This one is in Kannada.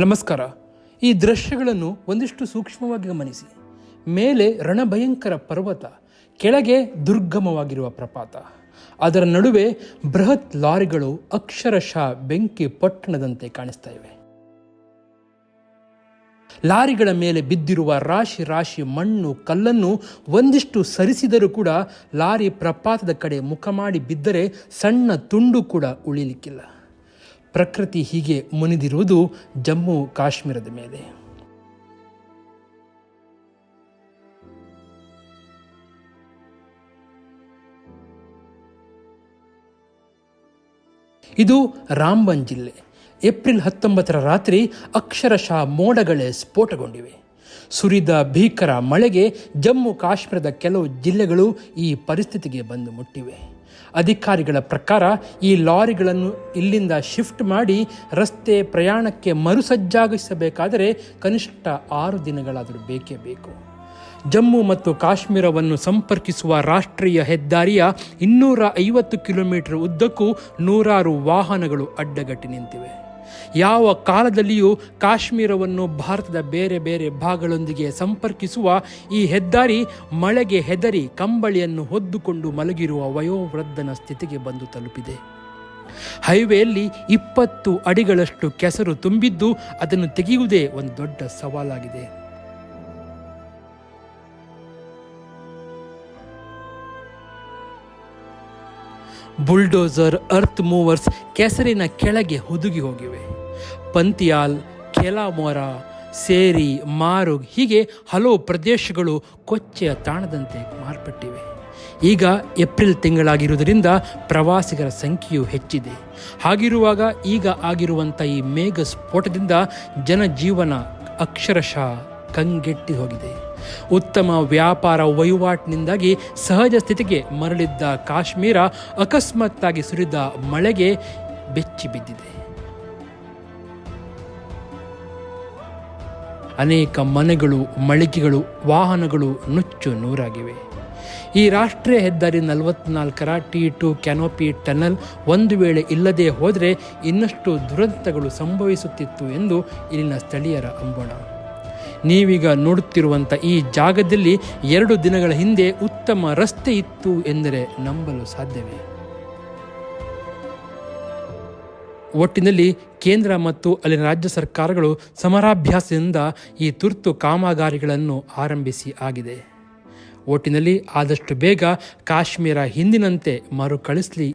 ನಮಸ್ಕಾರ. ಈ ದೃಶ್ಯಗಳನ್ನು ಒಂದಿಷ್ಟು ಸೂಕ್ಷ್ಮವಾಗಿ ಗಮನಿಸಿ. ಮೇಲೆ ರಣಭಯಂಕರ ಪರ್ವತ, ಕೆಳಗೆ ದುರ್ಗಮವಾಗಿರುವ ಪ್ರಪಾತ. ಅದರ ನಡುವೆ ಬೃಹತ್ ಲಾರಿಗಳು ಅಕ್ಷರಶಃ ಬೆಂಕಿ ಪಟ್ಟಣದಂತೆ ಕಾಣಿಸ್ತಾ ಇವೆ. ಲಾರಿಗಳ ಮೇಲೆ ಬಿದ್ದಿರುವ ರಾಶಿ ರಾಶಿ ಮಣ್ಣು, ಕಲ್ಲನ್ನು ಒಂದಿಷ್ಟು ಸರಿಸಿದರೂ ಕೂಡ ಲಾರಿ ಪ್ರಪಾತದ ಕಡೆ ಮುಖ ಮಾಡಿ ಬಿದ್ದರೆ ಸಣ್ಣ ತುಂಡು ಕೂಡ ಉಳಿಲಿಕ್ಕಿಲ್ಲ. ಪ್ರಕೃತಿ ಹೀಗೆ ಮುನಿದಿರುವುದು ಜಮ್ಮು ಕಾಶ್ಮೀರದ ಮೇಲೆ. ಇದು ರಾಮ್ಬನ್ ಜಿಲ್ಲೆ. ಏಪ್ರಿಲ್ ಹತ್ತೊಂಬತ್ತರ ರಾತ್ರಿ ಅಕ್ಷರಶಃ ಮೋಡಗಳೇ ಸ್ಫೋಟಗೊಂಡಿವೆ. ಸುರಿದ ಭೀಕರ ಮಳೆಗೆ ಜಮ್ಮು ಕಾಶ್ಮೀರದ ಕೆಲವು ಜಿಲ್ಲೆಗಳು ಈ ಪರಿಸ್ಥಿತಿಗೆ ಬಂದು ಮುಟ್ಟಿವೆ. ಅಧಿಕಾರಿಗಳ ಪ್ರಕಾರ ಈ ಲಾರಿಗಳನ್ನು ಇಲ್ಲಿಂದ ಶಿಫ್ಟ್ ಮಾಡಿ ರಸ್ತೆ ಪ್ರಯಾಣಕ್ಕೆ ಮರುಸಜ್ಜಾಗಿಸಬೇಕಾದರೆ ಕನಿಷ್ಠ ಆರು ದಿನಗಳಾದರೂ ಬೇಕೇ ಬೇಕು. ಜಮ್ಮು ಮತ್ತು ಕಾಶ್ಮೀರವನ್ನು ಸಂಪರ್ಕಿಸುವ ರಾಷ್ಟ್ರೀಯ ಹೆದ್ದಾರಿಯ ಇನ್ನೂರ ಐವತ್ತು ಕಿಲೋಮೀಟರ್ ಉದ್ದಕ್ಕೂ ನೂರಾರು ವಾಹನಗಳು ಅಡ್ಡಗಟ್ಟಿ ನಿಂತಿವೆ. ಯಾವ ಕಾಲದಲ್ಲಿಯೂ ಕಾಶ್ಮೀರವನ್ನು ಭಾರತದ ಬೇರೆ ಬೇರೆ ಭಾಗಗಳೊಂದಿಗೆ ಸಂಪರ್ಕಿಸುವ ಈ ಹೆದ್ದಾರಿ ಮಳೆಗೆ ಹೆದರಿ ಕಂಬಳಿಯನ್ನು ಹೊದ್ದುಕೊಂಡು ಮಲಗಿರುವ ವಯೋವೃದ್ಧನ ಸ್ಥಿತಿಗೆ ಬಂದು ತಲುಪಿದೆ. ಹೈವೇಯಲ್ಲಿ ಇಪ್ಪತ್ತು ಅಡಿಗಳಷ್ಟು ಕೆಸರು ತುಂಬಿದ್ದು ಅದನ್ನು ತೆಗೆಯುವುದೇ ಒಂದು ದೊಡ್ಡ ಸವಾಲಾಗಿದೆ. ಬುಲ್ಡೋಸರ್, ಅರ್ತ್ ಮೂವರ್ಸ್ ಕೆಸರಿನ ಕೆಳಗೆ ಹುದುಗಿ ಹೋಗಿವೆ. ಪಂತಿಯಾಲ್ ಕೆಲಾಮೋರ ಸೇರಿ, ಮಾರುಗ್ ಹೀಗೆ ಹಲವು ಪ್ರದೇಶಗಳು ಕೊಚ್ಚೆಯ ತಾಣದಂತೆ ಮಾರ್ಪಟ್ಟಿವೆ. ಈಗ ಏಪ್ರಿಲ್ ತಿಂಗಳಾಗಿರುವುದರಿಂದ ಪ್ರವಾಸಿಗರ ಸಂಖ್ಯೆಯು ಹೆಚ್ಚಿದೆ. ಹಾಗಿರುವಾಗ ಈಗ ಆಗಿರುವಂಥ ಈ ಮೇಘ ಸ್ಫೋಟದಿಂದ ಜನಜೀವನ ಅಕ್ಷರಶಃ ಕಂಗೆಟ್ಟಿ ಹೋಗಿದೆ ಉತ್ತಮ ವ್ಯಾಪಾರ ವಹಿವಾಟಿನಿಂದಾಗಿ ಸಹಜ ಸ್ಥಿತಿಗೆ ಮರಳಿದ್ದ ಕಾಶ್ಮೀರ ಅಕಸ್ಮಾತ್ತಾಗಿ ಸುರಿದ ಮಳೆಗೆ ಬೆಚ್ಚಿ ಬಿದ್ದಿದೆ. ಅನೇಕ ಮನೆಗಳು, ಮಳಿಗೆಗಳು, ವಾಹನಗಳು ನುಚ್ಚು ನೂರಾಗಿವೆ. ಈ ರಾಷ್ಟ್ರೀಯ ಹೆದ್ದಾರಿ ನಲವತ್ನಾಲ್ಕರ ಟಿ ಟು ಕ್ಯಾನೋಪಿ ಟನಲ್ ಒಂದು ವೇಳೆ ಇಲ್ಲದೆ ಹೋದರೆ ಇನ್ನಷ್ಟು ದುರಂತಗಳು ಸಂಭವಿಸುತ್ತಿತ್ತು ಎಂದು ಇಲ್ಲಿನ ಸ್ಥಳೀಯರ ಅಂಬೋಣ. ನೀವೀಗ ನೋಡುತ್ತಿರುವಂಥ ಈ ಜಾಗದಲ್ಲಿ ಎರಡು ದಿನಗಳ ಹಿಂದೆ ಉತ್ತಮ ರಸ್ತೆ ಇತ್ತು ಎಂದರೆ ನಂಬಲು ಸಾಧ್ಯವೇ? ಒಟ್ಟಿನಲ್ಲಿ ಕೇಂದ್ರ ಮತ್ತು ಅಲ್ಲಿನ ರಾಜ್ಯ ಸರ್ಕಾರಗಳು ಸಮರಾಭ್ಯಾಸದಿಂದ ಈ ತುರ್ತು ಕಾಮಗಾರಿಗಳನ್ನು ಆರಂಭಿಸಿ ಆಗಿದೆ. ಒಟ್ಟಿನಲ್ಲಿ ಆದಷ್ಟು ಬೇಗ ಕಾಶ್ಮೀರ ಹಿಂದಿನಂತೆ ಮರುಕಳಿಸಲಿ